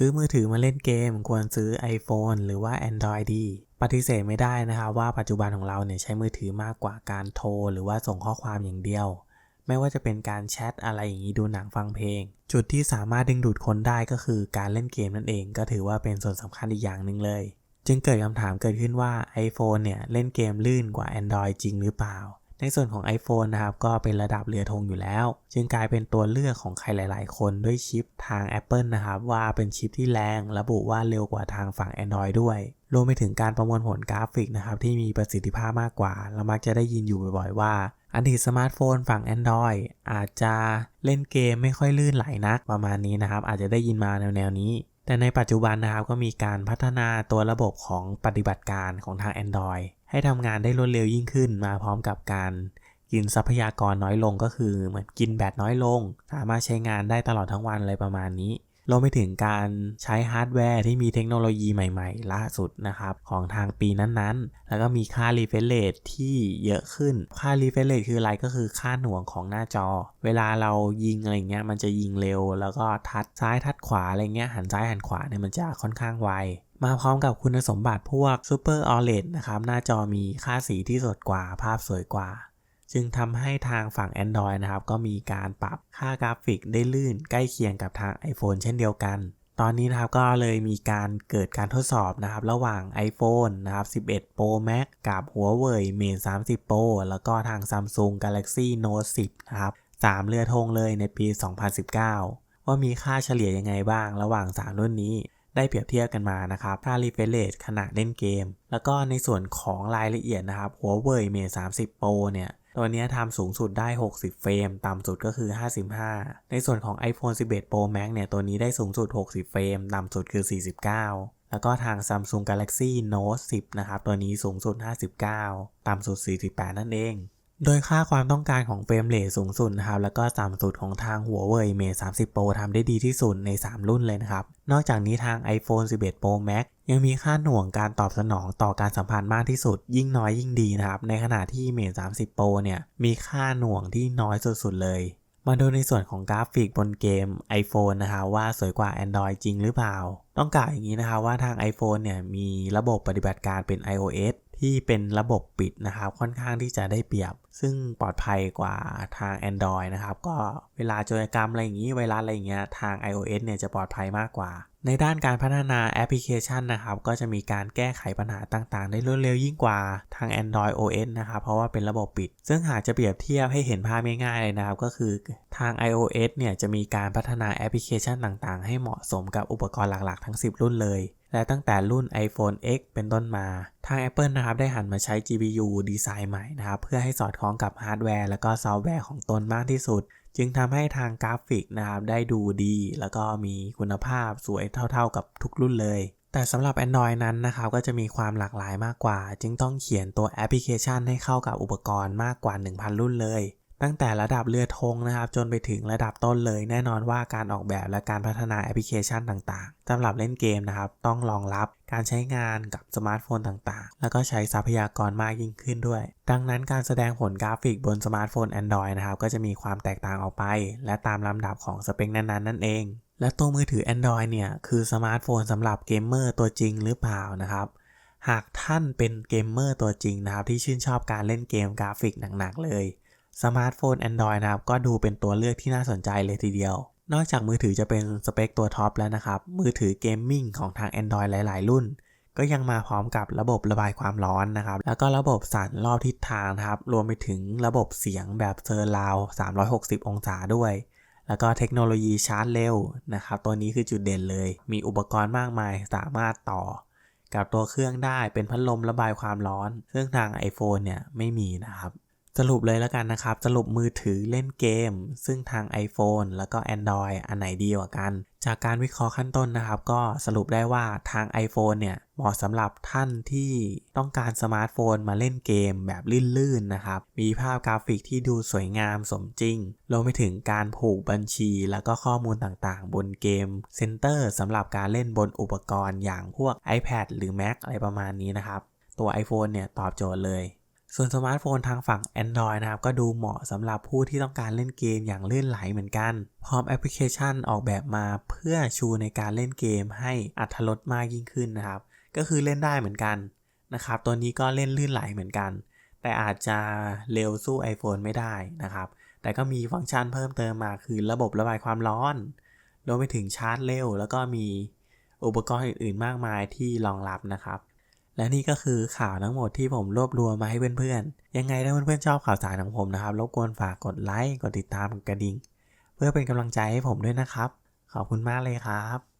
ซื้อมือถือมาเล่นเกมควรซื้อ iPhone หรือว่า Android ดี ปฏิเสธไม่ได้นะครับว่าปัจจุบันของเราเนี่ยใช้มือถือมากกว่าการโทร หรือว่าส่งข้อความอย่างเดียว ไม่ว่าจะเป็นการแชทอะไรอย่างนี้ดูหนังฟังเพลง จุดที่สามารถดึงดูดคนได้ก็คือการเล่นเกมนั่นเอง ก็ถือว่าเป็นส่วนสำคัญอีกอย่างหนึ่งเลย จึงเกิดคำถามเกิดขึ้นว่า iPhone เนี่ยเล่นเกมลื่นกว่า Android จริงหรือเปล่า ในส่วนของ iPhone นะครับ ก็เป็นระดับเรือธงอยู่แล้ว จึงกลายเป็นตัวเลือกของใครหลาย ๆ คนด้วยชิปทาง Apple นะครับ ว่าเป็นชิปที่แรง ระบุว่าเร็วกว่าทางฝั่ง Android ด้วย รวมไปถึงการประมวลผลกราฟิกนะครับ ที่มีประสิทธิภาพมากกว่า เรามักจะได้ยินอยู่บ่อย ๆ ว่าอดีตสมาร์ทโฟนฝั่ง Android อาจจะเล่นเกมไม่ค่อยลื่นไหลนักประมาณนี้นะครับ อาจจะได้ยินมาแนวๆนี้แต่ในปัจจุบันนะครับก็มีการพัฒนาตัวระบบของปฏิบัติการของทาง Android ให้ทำงานได้รวดเร็วยิ่งขึ้น มาพร้อมกับการกินทรัพยากรน้อยลงก็คือเหมือนกินแบตน้อยลง สามารถใช้งานได้ตลอดทั้งวันเลยประมาณนี้รวมไปถึงการใช้ฮาร์ดแวร์ที่มีเทคโนโลยีใหม่ๆ ล่าสุดนะครับ ของทางปีนั้นๆ แล้วก็มีค่า refresh rate ที่เยอะขึ้น ค่า refresh rate คืออะไรก็คือค่าหน่วงของหน้าจอ เวลาเรายิงอะไรเงี้ยมันจะยิงเร็ว แล้วก็ทัดซ้ายทัดขวาอะไรเงี้ยหันซ้ายหันขวาเนี่ยมันจะค่อนข้างไว มาพร้อมกับคุณสมบัติพวก Super OLED นะครับหน้าจอมีค่าสีที่สดกว่าภาพสวยกว่า จึงทำให้ทางฝั่ง Android นะครับ ก็มีการปรับค่ากราฟิกได้ลื่นใกล้เคียงกับทาง iPhone เช่นเดียวกัน ตอนนี้นะครับก็เลยมีการเกิดการทดสอบนะครับ ระหว่าง iPhone นะครับ 11 Pro Max กับ Huawei Mate 30 Pro แล้วก็ทาง Samsung Galaxy Note 10 นะครับ3เรือธงเลยในปี 2019 ว่ามีค่าเฉลี่ยยังไงบ้างระหว่าง 3 รุ่นนี้ ได้เปรียบเทียบกันมานะครับค่า refresh rate ขณะเล่นเกม แล้วก็ในส่วนของรายละเอียดนะครับ Huawei Mate 30 Pro เนี่ยตัวนี้ทำสูงสุดได้ 60 เฟรม ต่ำสุดก็คือ 55 ในส่วนของ iPhone 11 Pro Max เนี่ย ตัวนี้ได้สูงสุด 60 เฟรม ต่ำสุดคือ 49 แล้วก็ทาง Samsung Galaxy Note 10 นะครับ ตัวนี้สูงสุด 59 ต่ำสุด 48 นั่นเอง โดยค่าความต้องการของเฟรมเรทสูงสุดนะครับ แล้วก็ต่ำสุดของทาง Huawei Mate 30 Pro ทำได้ดีที่สุดใน 3 รุ่นเลยนะครับ นอกจากนี้ทาง iPhone 11 Pro Max ยังมีค่าหน่วงการตอบสนองต่อการสัมพันธ์มากที่สุด ยิ่งน้อยยิ่งดีนะครับ ในขณะที่ Mate 30 Pro เนี่ยมีค่าหน่วงที่น้อยสุดๆเลย มาดูในส่วนของกราฟิกบนเกม iPhone นะคะว่าสวยกว่า Android จริงหรือเปล่า ต้องกล่าวอย่างนี้นะคะว่าทาง iPhone เนี่ยมีระบบปฏิบัติการเป็น iOS ที่เป็นระบบปิดนะครับค่อนข้างที่จะได้เปรียบ ซึ่งปลอดภัยกว่าทาง Android นะครับ ก็เวลาโจรกรรมอะไรอย่างนี้ไวรัสอะไรอย่างเงี้ยทาง iOS เนี่ยจะปลอดภัยมากกว่า ในด้านการพัฒนาแอปพลิเคชันนะครับ ก็จะมีการแก้ไขปัญหาต่างๆ ได้รวดเร็วยิ่งกว่าทาง Android OS นะครับเพราะว่าเป็นระบบปิด ซึ่งหากจะเปรียบเทียบให้เห็นภาพง่ายๆเลยนะครับ ก็คือทาง iOS เนี่ยจะมีการพัฒนาแอปพลิเคชันต่างๆ ให้เหมาะสมกับอุปกรณ์หลักๆ ทั้ง 10 รุ่นเลย และตั้งแต่รุ่น iPhone X เป็นต้นมา ทาง Apple นะครับได้หันมาใช้ GPU ดีไซน์ใหม่นะครับเพื่อให้สอดคล้องกับฮาร์ดแวร์และก็ซอฟต์แวร์ของตนมากที่สุด จึงทำให้ทางกราฟิกนะครับได้ดูดี แล้วก็มีคุณภาพสวยเท่าๆกับทุกรุ่นเลย แต่สำหรับ Android นั้นนะครับก็จะมีความหลากหลายมากกว่า จึงต้องเขียนตัวแอปพลิเคชันให้เข้ากับอุปกรณ์มากกว่า 1,000 รุ่นเลย ตั้งแต่ระดับเรือธงนะครับจนไปถึงระดับต้นเลยแน่นอนว่าการออกแบบและการพัฒนาแอปพลิเคชันต่างๆสำหรับเล่นเกมนะครับต้องรองรับการใช้งานกับสมาร์ทโฟนต่างๆ แล้วก็ใช้ทรัพยากรมากยิ่งขึ้นด้วย ดังนั้นการแสดงผลกราฟิกบนสมาร์ทโฟน Android นะครับก็จะมีความแตกต่างออกไป และตามลำดับของสเปคนั้นๆ นั่นเองและตัวมือถือ Android เนี่ย คือสมาร์ทโฟนสำหรับเกมเมอร์ตัวจริงหรือเปล่านะครับ หากท่านเป็นเกมเมอร์ตัวจริงนะครับ ที่ชื่นชอบการเล่นเกมกราฟิกหนักๆเลย สมาร์ทโฟน Android นะครับ ก็ดูเป็นตัวเลือกที่น่าสนใจเลยทีเดียวนอกจากมือถือจะเป็นสเปคตัวท็อปแล้วนะครับ มือถือเกมมิ่งของทาง Android หลาย ๆ รุ่น ก็ยังมาพร้อมกับระบบระบายความร้อนนะครับ แล้วก็ระบบสั่นรอบทิศทางนะครับ รวมไปถึงระบบเสียงแบบเซอร์ราว 360 องศาด้วย แล้วก็เทคโนโลยีชาร์จเร็วนะครับ ตัวนี้คือจุดเด่นเลย มีอุปกรณ์มากมายสามารถต่อ กับตัวเครื่องได้เป็นพัดลมระบายความร้อน ซึ่งทาง iPhone เนี่ยไม่มีนะครับ สรุปเลยแล้วกันนะครับ สรุปมือถือเล่นเกม ซึ่งทาง iPhone แล้วก็ Android อันไหนดีกว่ากัน จากการวิเคราะห์ขั้นต้นนะครับ ก็สรุปได้ว่าทาง iPhone เนี่ยเหมาะสำหรับท่านที่ต้องการสมาร์ทโฟนมาเล่นเกมแบบลื่นๆนะครับ มีภาพกราฟิกที่ดูสวยงามสมจริง รวมไปถึงการผูกบัญชี แล้วก็ข้อมูลต่างๆ บนเกมเซ็นเตอร์สำหรับการเล่นบนอุปกรณ์อย่างพวก iPad หรือ Mac อะไรประมาณนี้นะครับ ตัว iPhone เนี่ยตอบโจทย์เลย ส่วนสมาร์ทโฟนทางฝั่ง Android นะครับ ก็ดูเหมาะสำหรับผู้ที่ต้องการเล่นเกมอย่างลื่นไหลเหมือนกัน พร้อมแอปพลิเคชันออกแบบมาเพื่อชูในการเล่นเกมให้อัตรสมากยิ่งขึ้นนะครับ ก็คือเล่นได้เหมือนกันนะครับ ตัวนี้ก็เล่นลื่นไหลเหมือนกัน แต่อาจจะเร็วสู้ iPhone ไม่ได้นะครับ แต่ก็มีฟังก์ชันเพิ่มเติมมาคือระบบระบายความร้อนรวมไปถึงชาร์จเร็ว แล้วก็มีอุปกรณ์อื่นๆ มากมายที่รองรับนะครับ และนี่ก็คือข่าวทั้งหมดที่ผมรวบรวมมาให้เพื่อนๆ ยังไงถ้าเพื่อนๆชอบข่าวสารของผมนะครับ รบกวนฝากกดไลค์ กดติดตามกดกระดิ่ง เพื่อเป็นกำลังใจให้ผมด้วยนะครับ ขอบคุณมากเลยครับ